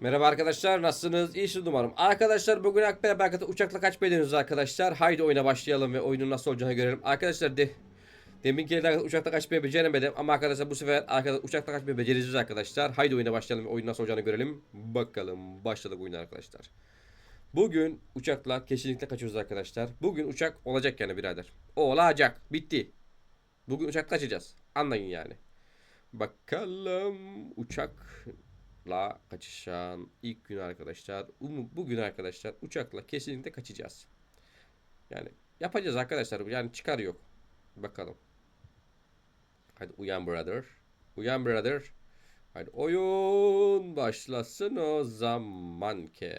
Merhaba arkadaşlar nasılsınız? İyisiniz umarım. Arkadaşlar bugün Akbel Berkat'a uçakla kaç bedeniyoruz arkadaşlar? Haydi oyuna başlayalım ve oyunun nasıl olacağını görelim. Arkadaşlar de Demin geldi uçakta kaçmayı beceremedim ama arkadaşlar bu sefer arkadaşlar uçakta kaçmayı becereceğiz arkadaşlar. Haydi oyuna başlayalım ve oyunun nasıl olacağını görelim. Bakalım başladık oyuna arkadaşlar. Bugün uçakla kesinlikle kaçıyoruz arkadaşlar. Bugün uçak olacak yani birader. Olacak. Bitti. Bugün uçak kaçacağız. Anlayın yani. Bakalım uçakla kaçışan ilk gün arkadaşlar. Umu- Bugün arkadaşlar uçakla kesinlikle kaçacağız. Yani yapacağız arkadaşlar. Yani çıkar yok. Bakalım. Hadi uyan brother. Uyan brother. Hadi oyun başlasın o zaman ki.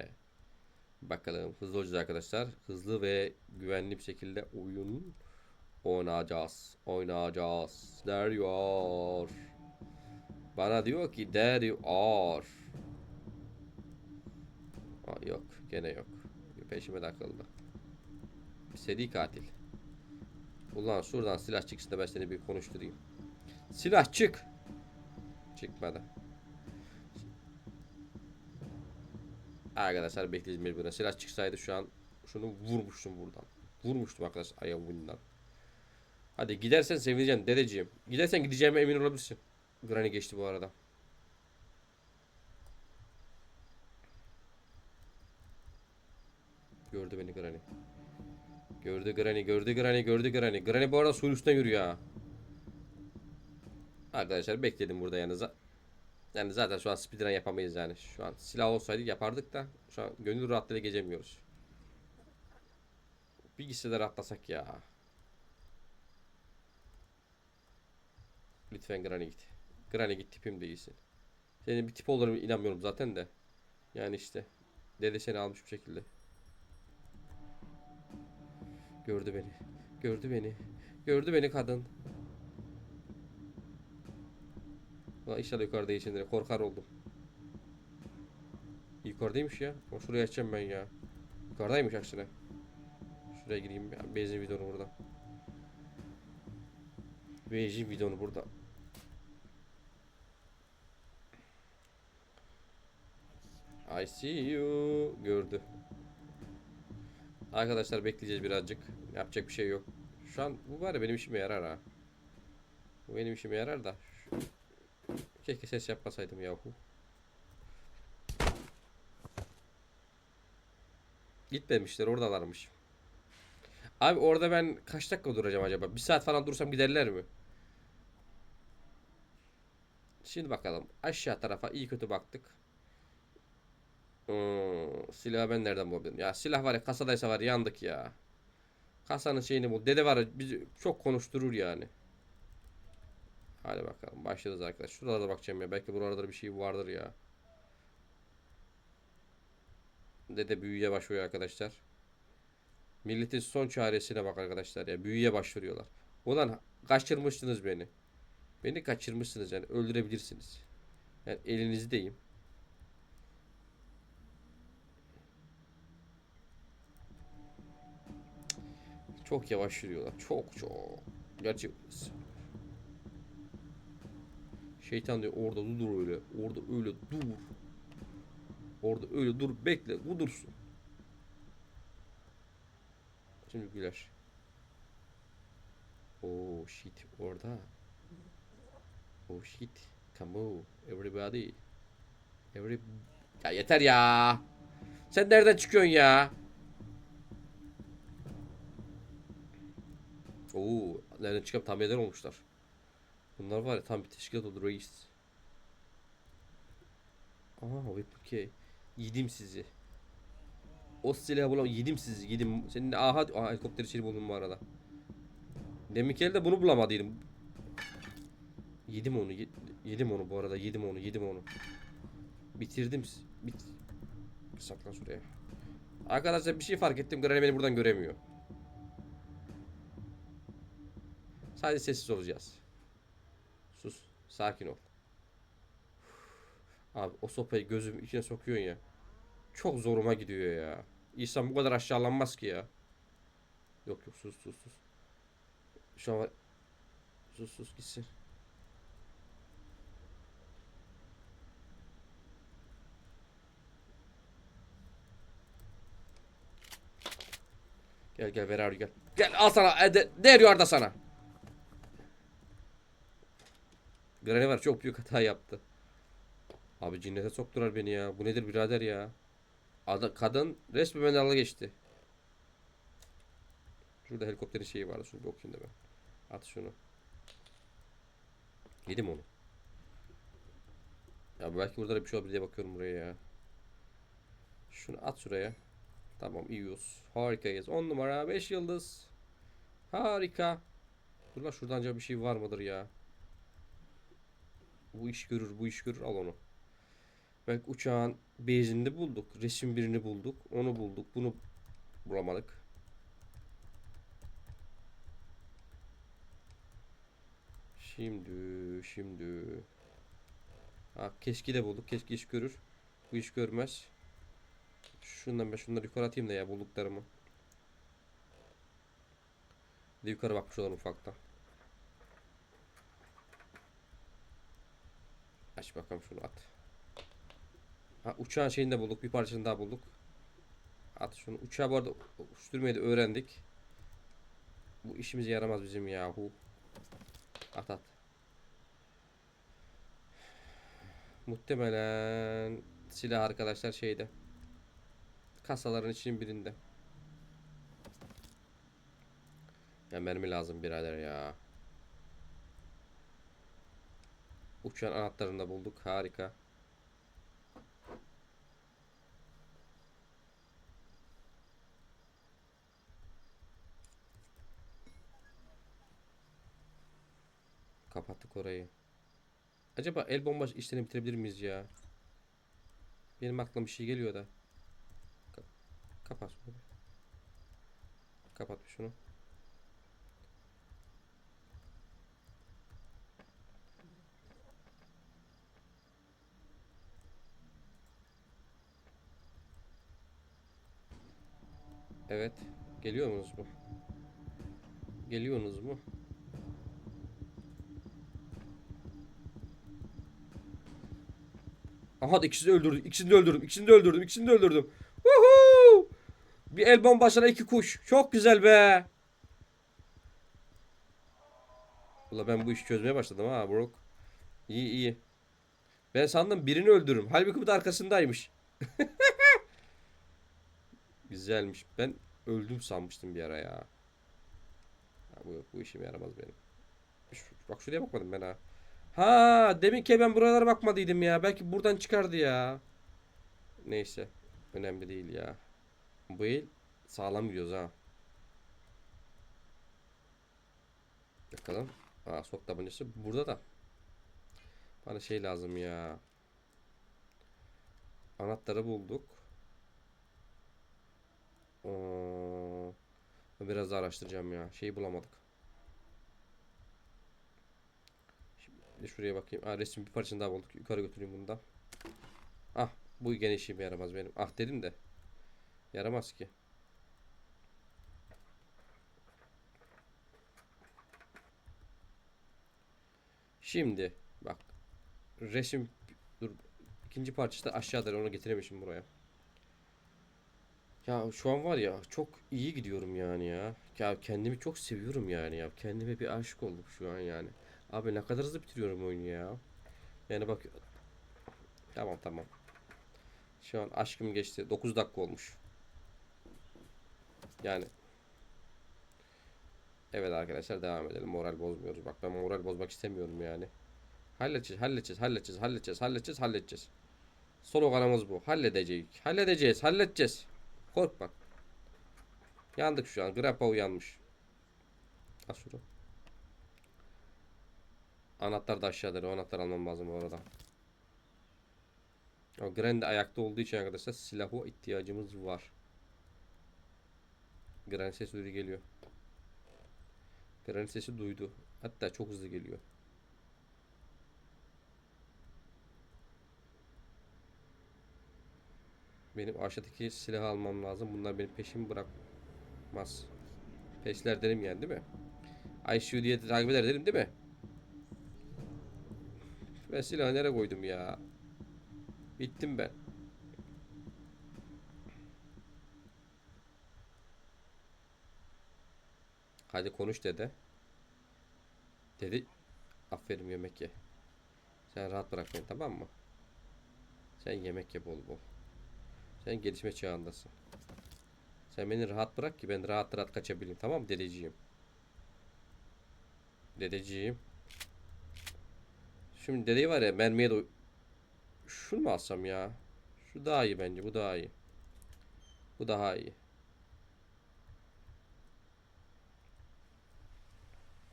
Bakalım hızlı olacağız arkadaşlar. Hızlı ve güvenli bir şekilde oyun oynayacağız. Oynayacağız. Are. Bana diyor ki there you are. Aa, yok gene yok. Peşime takıldı. Seri katil. Ulan şuradan silah çıksın da ben seni bir konuşturayım. Silah çık. Çıkmadı. Arkadaşlar bekleyeceğiz mecburen. Silah çıksaydı şu an şunu vurmuştum buradan. Vurmuştum arkadaşlar ayağımdan. Hadi gidersen sevineceğim dedeciğim. Gidersen gideceğime emin olabilirsin. Granny geçti bu arada. Gördü beni Granny. Gördü Granny, gördü Granny, gördü Granny. Granny bu arada suyun üstüne yürüyor ha. Arkadaşlar bekledim burada yani. za- Yani zaten şu an speedrun yapamayız yani. Şu an silah olsaydı yapardık da şu an gönül rahatlığıyla gezemiyoruz. Bir gitse de rahatlasak ya. Lütfen Granny git. Granny git tipim değilsin. Senin bir tip olduğunu inanmıyorum zaten de. Yani işte. Dede seni almış bir şekilde. Gördü beni. Gördü beni. Gördü beni kadın. Ulan inşallah yukarıda içindir. Korkar oldum. Yukarıdaymış ya. O şuraya açacağım ben ya. Yukarıdaymış aksine. Şuraya gireyim. Benzin bidonu burada. Benzin bidonu burada. I see you. Gördü. Arkadaşlar bekleyeceğiz birazcık. Yapacak bir şey yok. Şu an bu var ya benim işime yarar ha. Bu benim işime yarar da. Keşke ses yapmasaydım yahu. Gitmemişler oradalarmış. Abi orada ben kaç dakika duracağım acaba? Bir saat falan dursam giderler mi? Şimdi bakalım. Aşağı tarafa iyi kötü baktık. Hmm, silahı ben nereden bulabilirim? Ya silah var ya kasadaysa var ya, yandık ya. Kasanın şeyini bul. Dede var ya bizi çok konuşturur yani. Hadi bakalım başlarız arkadaş. Şuralarda bakacağım ya. Belki buralarda bir şey vardır ya. Dede büyüye başlıyor arkadaşlar. Milletin son çaresine bak arkadaşlar ya. Büyüye başvuruyorlar. Ulan kaçırmışsınız beni. Beni kaçırmışsınız yani öldürebilirsiniz. Yani elinizdeyim. Çok yavaş yürüyorlar. Çok çok. Gerçi şeytan diyor orada dur öyle. Orada öyle dur. Orada öyle dur bekle. Bu dursun. Şimdi güler. Oh shit orada. Oh shit. Come on everybody. Every Ya yeter ya. Sen nereden çıkıyorsun ya? Oo, nereden çıkıp tam eder olmuşlar. Bunlar var ya tam bir teşkilat oldu reis. Aa Weapon Yedim sizi. O silahı bulam yedim sizi yedim. Senin de aha aha helikopter içeri buldum bu arada. Demek elde bunu bulamadıydım. Yedim onu ye- yedim onu bu arada yedim onu yedim onu. Bitirdim. Bit Saklan şuraya. Arkadaşlar bir şey fark ettim. Granny beni buradan göremiyor. Sadece sessiz olacağız. Sus. Sakin ol. Abi o sopayı gözüm içine sokuyorsun ya. Çok zoruma gidiyor ya. İnsan bu kadar aşağılanmaz ki ya. Yok yok sus sus sus. Şu an var. Sus sus gitsin. Gel gel ver abi gel. Gel al sana. E, de, der yuvarda sana. Granny var çok büyük hata yaptı. Abi cinnete soktular beni ya. Bu nedir birader ya? Ada, kadın resmen dalga geçti. Şurada helikopterin şeyi vardı. Şunu bir okuyayım da ben. At şunu. Yedim onu. Ya belki burada da bir şey olabilir diye bakıyorum buraya ya. Şunu at şuraya. Tamam iyiyiz. Harikayız. 10 numara 5 yıldız. Harika. Dur lan şuradan acaba bir şey var mıdır ya? Bu iş görür, bu iş görür. Al onu. Bak uçağın bezini bulduk. Resim birini bulduk. Onu bulduk. Bunu bulamadık. Şimdi, şimdi. Ha, keski de bulduk. Keski iş görür. Bu iş görmez. Şundan ben şunları yukarı atayım da ya bulduklarımı. Bir de yukarı bakmış olalım ufaktan. Aç bakalım şunu at. Ha uçağın şeyini de bulduk. Bir parçasını daha bulduk. At şunu. Uçağı bu arada uçturmayı da öğrendik. Bu işimize yaramaz bizim yahu. At at. Muhtemelen silah arkadaşlar şeyde. Kasaların için birinde. Ya mermi lazım birader ya. Uçan anahtarını da bulduk. Harika. Kapattık orayı. Acaba el bombası işlerini bitirebilir miyiz ya? Benim aklıma bir şey geliyor da. Ka- kapat şunu. Kapat şunu. Evet. Geliyor musunuz mu? Geliyorsunuz mu? Aha ikisini de öldürdüm. İkisini de öldürdüm. İkisini de öldürdüm. İkisini de öldürdüm. Woohoo! Bir el bombasına iki kuş. Çok güzel be. Ula ben bu işi çözmeye başladım ha Brook. İyi iyi. Ben sandım birini öldürürüm. Halbuki bu da arkasındaymış. Güzelmiş. Ben öldüm sanmıştım bir ara ya. ya bu, bu işime yaramaz benim. Şu- bak şuraya bakmadım ben ha. Ha, demin ki ben buralara bakmadıydım ya. Belki buradan çıkardı ya. Neyse. Önemli değil ya. Bu el sağlam gidiyoruz ha. Bakalım. Aa, sok tabancası burada da. Bana şey lazım ya. Anahtarı bulduk. Oo, biraz daha araştıracağım ya. Şeyi bulamadık. De şuraya bakayım. Aa, resim bir parçasını daha bulduk. Yukarı götüreyim bunu. Ah bu gene işime yaramaz benim. Ah dedim de. Yaramaz ki. Şimdi bak. Resim dur. ikinci parçası da aşağıda onu getiremişim buraya. Ya şu an var ya çok iyi gidiyorum yani ya. Ya kendimi çok seviyorum yani ya. Kendime bir aşık oldum şu an yani. Abi ne kadar hızlı bitiriyorum oyunu ya. Yani bak. Tamam tamam. Şu an aşkım geçti. 9 dakika olmuş. Yani. Evet arkadaşlar devam edelim. Moral bozmuyoruz. Bak ben moral bozmak istemiyorum yani. Halledeceğiz, halledeceğiz, halledeceğiz, halledeceğiz, halledeceğiz, halledeceğiz. Sloganımız bu. Halledeceğiz, halledeceğiz, halledeceğiz. Korkma. Yandık şu an. Grandpa uyanmış. Al şunu. Anahtar da aşağıda. O anahtar almam lazım bu arada. O Grand ayakta olduğu için arkadaşlar silahu ihtiyacımız var. Grand sesi geliyor. Grand sesi duydu. Hatta çok hızlı geliyor. Benim aşağıdaki silahı almam lazım. Bunlar benim peşimi bırakmaz. Peşler derim yani değil mi? ICU diye takip eder derim değil mi? Ben silahı nereye koydum ya? Bittim ben. Hadi konuş dede. Dedi. Aferin yemek ye. Sen rahat bırak beni tamam mı? Sen yemek ye bol bol. Sen gelişme çağındasın. Sen beni rahat bırak ki ben rahat rahat kaçabileyim tamam mı dedeciğim? Dedeciğim. Şimdi dedeyi var ya mermiye de şunu mu alsam ya? Şu daha iyi bence bu daha iyi. Bu daha iyi.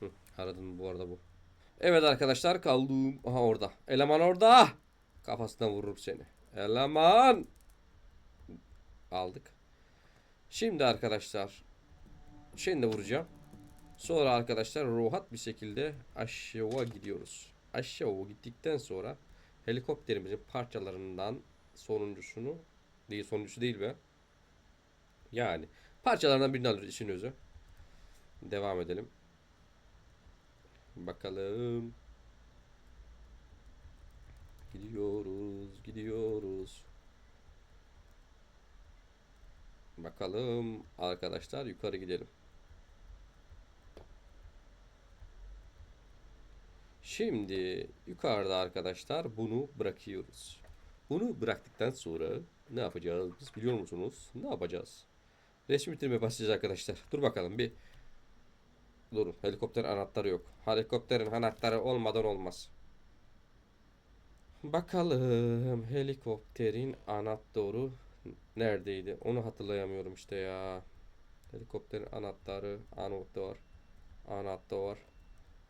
Hı, aradım bu arada bu. Evet arkadaşlar kaldım. Aha orada. Eleman orada. Kafasına vurur seni. Eleman. Aldık. Şimdi arkadaşlar. Şimdi vuracağım. Sonra arkadaşlar rahat bir şekilde aşağı gidiyoruz. Aşağı gittikten sonra helikopterimizin parçalarından sonuncusunu değil sonuncusu değil be. Yani parçalarından birini alıyoruz işin özü. Devam edelim. Bakalım. Gidiyoruz, gidiyoruz. Bakalım arkadaşlar yukarı gidelim. Şimdi yukarıda arkadaşlar bunu bırakıyoruz. Bunu bıraktıktan sonra ne yapacağız biz biliyor musunuz? Ne yapacağız? Resim bitirmeye başlayacağız arkadaşlar. Dur bakalım bir. Durun. Helikopter anahtarı yok. Helikopterin anahtarı olmadan olmaz. Bakalım helikopterin anahtarı neredeydi? Onu hatırlayamıyorum işte ya. Helikopterin anahtarı, anahtar, anahtar.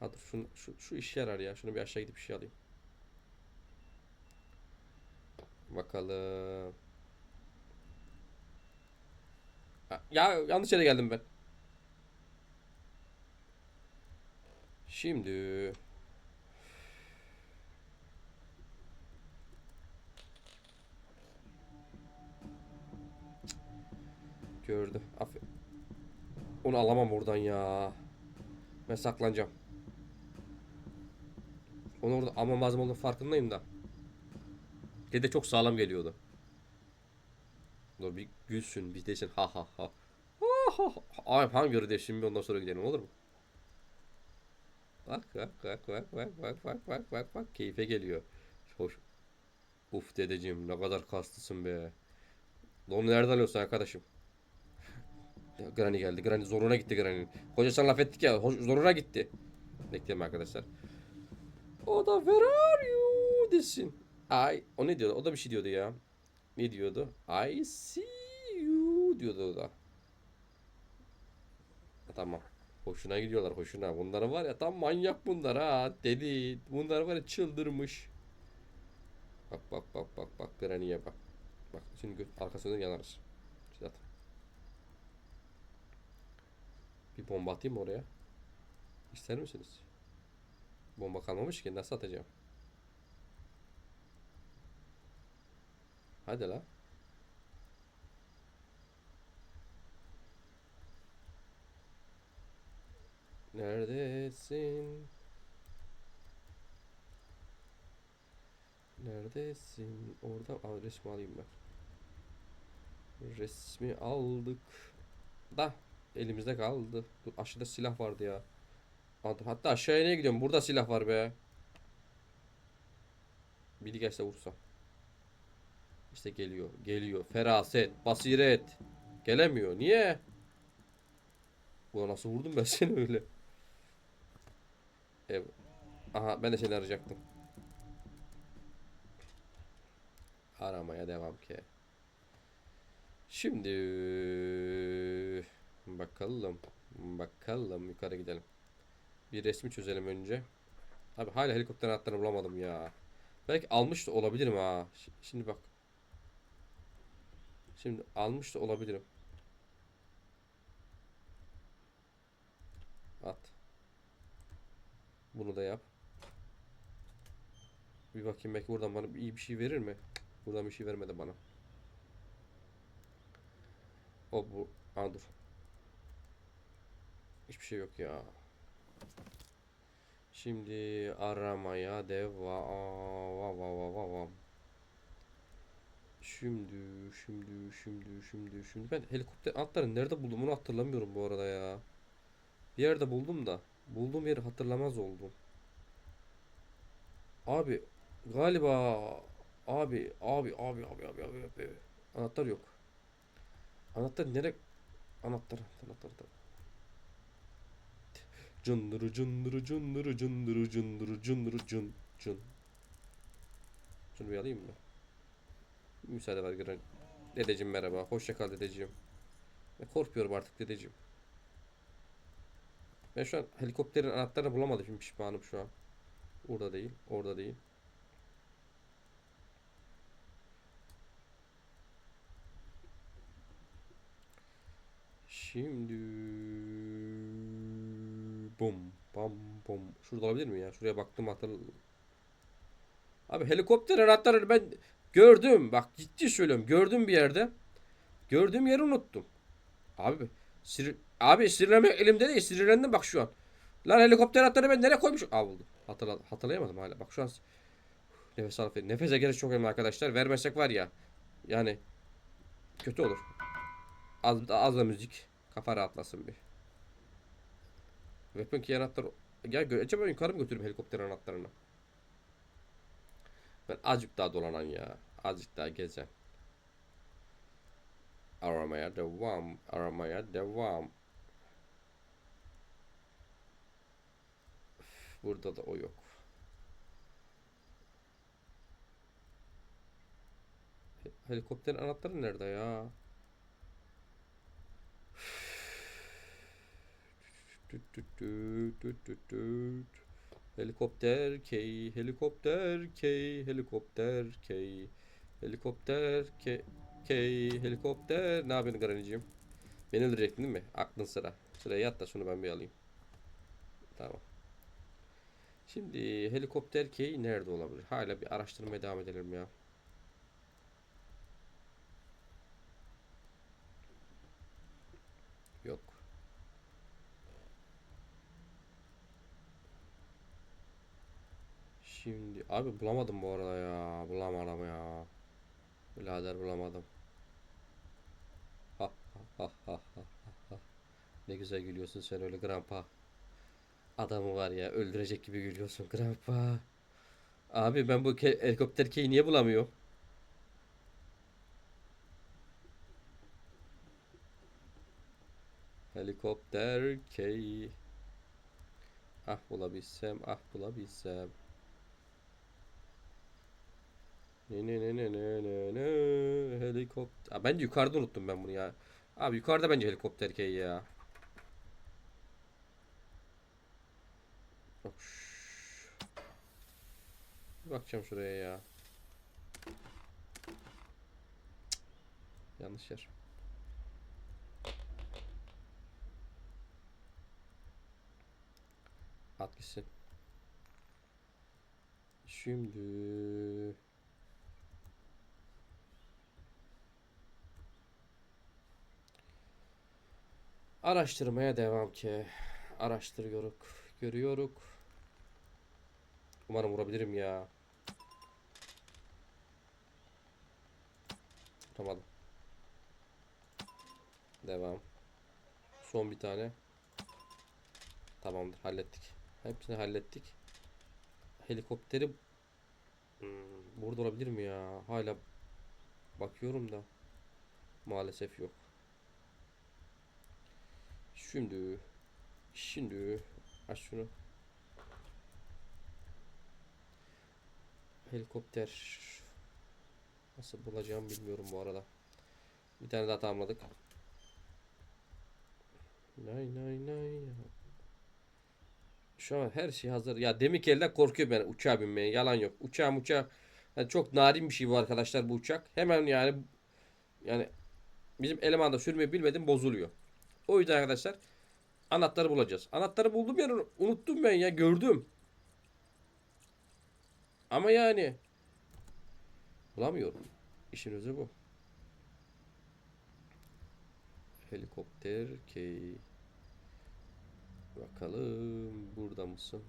Ha dur şu, şu işe yarar ya. Şunu bir aşağı gidip bir şey alayım. Bakalım. Ya yanlış yere geldim ben. Şimdi gördü. Aferin. Onu alamam oradan ya. Ben saklanacağım. Onu orada almam lazım olduğunu farkındayım da. Dede çok sağlam geliyordu. Dur bir gülsün bir desin ha ha ha. Ay hangi yürü şimdi ondan sonra gidelim olur mu? Bak bak bak bak bak bak bak bak bak bak keyfe geliyor. Hoş. Uf dedeciğim ne kadar kaslısın be. Onu nereden alıyorsun arkadaşım? Ya, Granny geldi. Granny zoruna gitti Granny'nin. Hoca sana laf ettik ya. Zoruna gitti. Bekleyelim arkadaşlar. O da where are you desin. Ay o ne diyordu? O da bir şey diyordu ya. Ne diyordu? I see you diyordu o da. Ha, Tamam. Hoşuna gidiyorlar hoşuna. Bunlar var ya tam manyak bunlar ha dedi. Bunlar var ya çıldırmış. Bak bak bak bak bak Granny'e bak. Bak şimdi arkasından yanarız. Zaten. Bir bomba atayım oraya? İster misiniz? Bomba kalmamış ki nasıl atacağım? Hadi la. Neredesin? Neredesin? Orada al resmi alayım ben. Resmi aldık. Da elimizde kaldı. Dur aşağıda silah vardı ya. Hatta aşağıya niye gidiyorum? Burada silah var be. Biri gelse vursam. İşte geliyor. Geliyor. Feraset. Basiret. Gelemiyor. Niye? Ulan nasıl vurdum ben seni öyle? Evet. Aha ben de seni arayacaktım. Aramaya devam ki. Şimdi bakalım. Bakalım yukarı gidelim. Bir resmi çözelim önce. Abi hala helikopter anahtarını bulamadım ya. Belki almış da olabilirim ha. Şimdi bak. Şimdi almış da olabilirim. At. Bunu da yap. Bir bakayım belki buradan bana iyi bir şey verir mi? Buradan bir şey vermedi bana. O bu. Aa dur. Hiçbir şey yok ya. Şimdi aramaya devam. Şimdi, şimdi, şimdi, şimdi, şimdi. Ben helikopter altları nerede buldum onu hatırlamıyorum bu arada ya. Bir yerde buldum da. Bulduğum yeri hatırlamaz oldum. Abi galiba abi abi abi abi abi abi abi. Anahtar yok. Anahtar nere? Anahtar anahtar anahtar. Cındırı cındırı cındırı cındırı cındırı cındırı cın cın. Şunu bir alayım mı? Müsaade ver Güren. Dedeciğim merhaba. Hoşça kal dedeciğim. Ben korkuyorum artık dedeciğim. Ben şu an helikopterin anahtarını bulamadım. Şimdi pişmanım şu an. Orada değil. Orada değil. Şimdi bum bam bum. Şurada olabilir mi ya? Şuraya baktım hatır. Abi helikopter anahtarını ben gördüm. Bak ciddi söylüyorum. Gördüm bir yerde. Gördüğüm yeri unuttum. Abi sinir, abi sinirlenmek elimde değil. Sinirlendim bak şu an. Lan helikopter anahtarını ben nereye koymuşum? Aa buldum. Hatırla, hatırlayamadım hala. Bak şu an nefes alıp verin. Nefes egeri çok önemli arkadaşlar. Vermesek var ya. Yani kötü olur. Az, az da müzik. Kafa rahatlasın bir. Weapon key anahtar. Ya acaba yukarı mı götüreyim helikopter anahtarını? Ben azıcık daha dolanan ya. Azıcık daha gezen. Aramaya devam. Aramaya devam. Üf, Burada da o yok. He- Helikopterin anahtarı nerede ya? Tüt tüt tüt tüt tüt tüt. Helikopter key, helikopter key, helikopter key, helikopter key, key, helikopter. Ne yapıyorsun Granny'ciğim? Beni öldürecektin değil mi? Aklın sıra. Sıraya yat da şunu ben bir alayım. Tamam. Şimdi helikopter key nerede olabilir? Hala bir araştırmaya devam edelim ya. Yok. Şimdi abi bulamadım bu arada ya. Bulamadım ya. Birader bulamadım. Ha ha ha ha ha ha. Ne güzel gülüyorsun sen öyle grandpa. Adamı var ya öldürecek gibi gülüyorsun grandpa. Abi ben bu helikopter keyi niye bulamıyorum? Helikopter key. Ah bulabilsem, ah bulabilsem. Ne ne ne ne ne ne ne helikopter. Aa, ben de yukarıda unuttum ben bunu ya. Abi yukarıda bence helikopter key ya. Bak Bakacağım şuraya ya. Cık. Yanlış yer. At gitsin. Şimdi araştırmaya devam ki. Araştırıyoruz. Görüyoruz. Umarım vurabilirim ya. Vuramadım. Devam. Son bir tane. Tamamdır hallettik. Hepsini hallettik. Helikopteri Hmm, burada olabilir mi ya? Hala bakıyorum da maalesef yok. Şimdi şimdi aç şunu. Helikopter nasıl bulacağım bilmiyorum bu arada. Bir tane daha tamamladık. Nay nay nay. Şu an her şey hazır. Ya demin elden korkuyorum yani uçağa binmeye. Yalan yok. Uçağım uçağa yani çok narin bir şey bu arkadaşlar bu uçak. Hemen yani yani bizim elemanda sürmeyi bilmedim bozuluyor. O yüzden arkadaşlar anahtarı bulacağız. Anahtarı buldum yani unuttum ben ya gördüm. Ama yani bulamıyorum. İşin özü bu. Helikopter key. Bakalım burada mısın?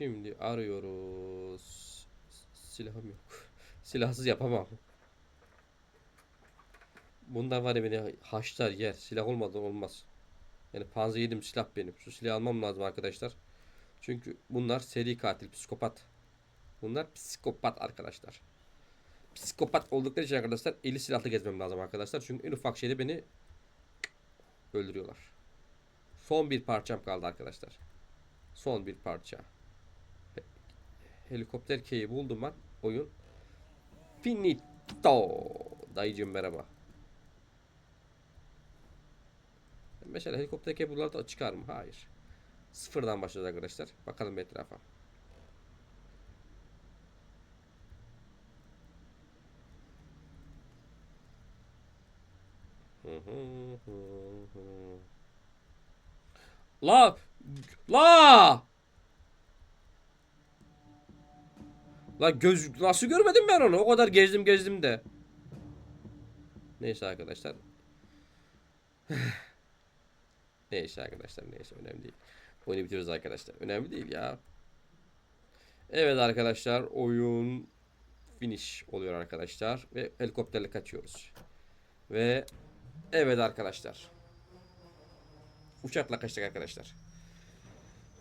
Şimdi arıyoruz. silahım yok. Silahsız yapamam. Bundan var ya beni haşlar yer. Silah olmadan olmaz. Yani panzer yedim silah benim. Şu silahı almam lazım arkadaşlar. Çünkü bunlar seri katil, psikopat. Bunlar psikopat arkadaşlar. Psikopat oldukları için arkadaşlar eli silahlı gezmem lazım arkadaşlar. Çünkü en ufak şeyde beni öldürüyorlar. Son bir parçam kaldı arkadaşlar. Son bir parça. He- Helikopter keyi buldum ben. Oyun. Finito. Dayıcım merhaba. Mesela helikopter keyi buralarda çıkar mı? Hayır. Sıfırdan başlıyoruz arkadaşlar. Bakalım bir etrafa. La! La! La göz nasıl görmedim ben onu? O kadar gezdim gezdim de. Neyse arkadaşlar. neyse arkadaşlar neyse önemli değil. Oyunu bitiriyoruz arkadaşlar. Önemli değil ya. Evet arkadaşlar oyun finish oluyor arkadaşlar ve helikopterle kaçıyoruz. Ve evet arkadaşlar. Uçakla kaçtık arkadaşlar.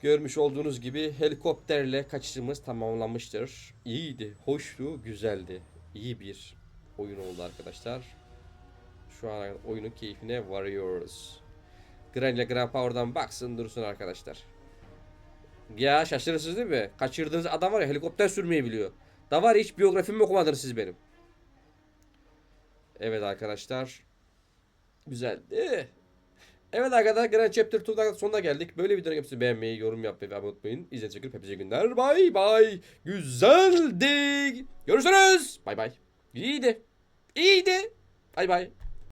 Görmüş olduğunuz gibi helikopterle kaçışımız tamamlanmıştır. İyiydi, hoştu, güzeldi. İyi bir oyun oldu arkadaşlar. Şu an oyunun keyfine varıyoruz. Granny ile Grandpa oradan baksın dursun arkadaşlar. Ya şaşırırsınız değil mi? Kaçırdığınız adam var ya helikopter sürmeyi biliyor. Da var hiç biyografimi okumadınız siz benim. Evet arkadaşlar. Güzeldi. Evet arkadaşlar Grand Chapter 2'dan sonuna geldik. Böyle videonun hepsini beğenmeyi, yorum yapmayı ve abone olmayı. İzlediğiniz için hepinize günler. Bay bay. Güzeldi. Görüşürüz. Bay bay. İyiydi. İyiydi. Bay bay.